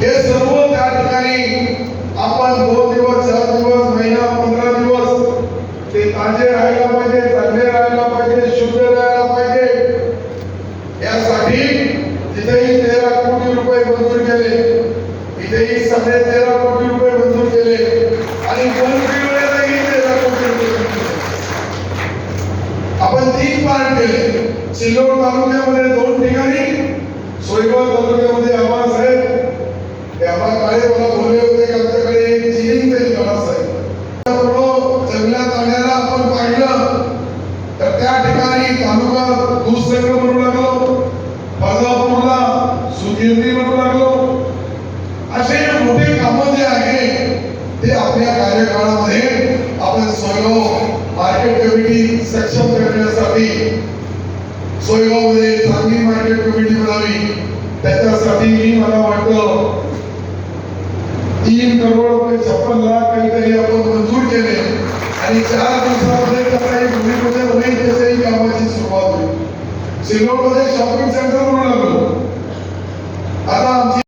हे सर्व त्या ठिकाणी आपण दोन दिवस चार दिवस महिना पंधरा दिवस ते ताजे राहायला पाहिजे चांगले राहायला पाहिजे शुद्ध राहायला पाहिजे. यासाठी तिथेही तेरा कोटी रुपये मंजूर केले इथेही साडे तेरा कोटी रुपये मंजूर केले आणि वनपिळवण्यातही तेरा कोटी रुपये आपण तीन पार्ट केले. सिल्लोड तालुक्यामध्ये दोन ठिकाणी सोयगाव तालुक्यामध्ये सोयगावमध्ये चांगली मार्केट कमिटी बनावी. त्याच्यासाठी मी मला वाटतं तीन करोड रुपये छप्पन लाख कहीं आपका तो मंजूर केले आणि चार दिवसामध्ये त्याला एक भूमिपूजन होईल त्याच्याही कामाची सुरुवात होईल सिल्लोडमध्ये शॉपिंग सेंटर म्हणून लागलो आता आमची